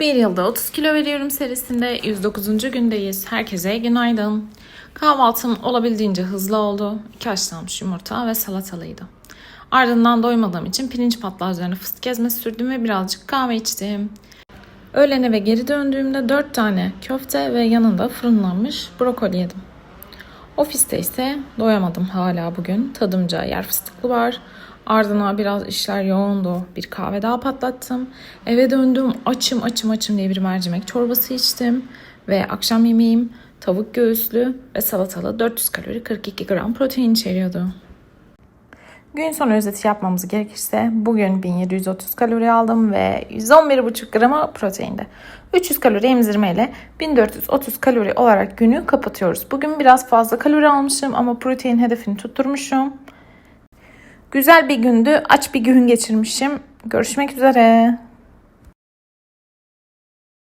Bir yılda 30 kilo veriyorum serisinde 109. gündeyiz. Herkese günaydın. Kahvaltım olabildiğince hızlı oldu. İki haşlanmış yumurta ve salatalıydı. Ardından doymadığım için pirinç patlağı üzerine fıstık ezmesi sürdüm ve birazcık kahve içtim. Öğlen eve geri döndüğümde 4 tane köfte ve yanında fırınlanmış brokoli yedim. Ofiste ise doyamadım hala bugün. Tadımca yer fıstıklı var. Ardına biraz işler yoğundu. Bir kahve daha patlattım. Eve döndüm açım açım açım diye bir mercimek çorbası içtim. Ve akşam yemeğim tavuk göğüslü ve salatalı 400 kalori 42 gram protein içeriyordu. Gün sonu özeti yapmamız gerekirse bugün 1730 kalori aldım ve 111,5 grama proteinde. 300 kalori emzirmeyle 1430 kalori olarak günü kapatıyoruz. Bugün biraz fazla kalori almışım ama protein hedefini tutturmuşum. Güzel bir gündü. Aç bir gün geçirmişim. Görüşmek üzere.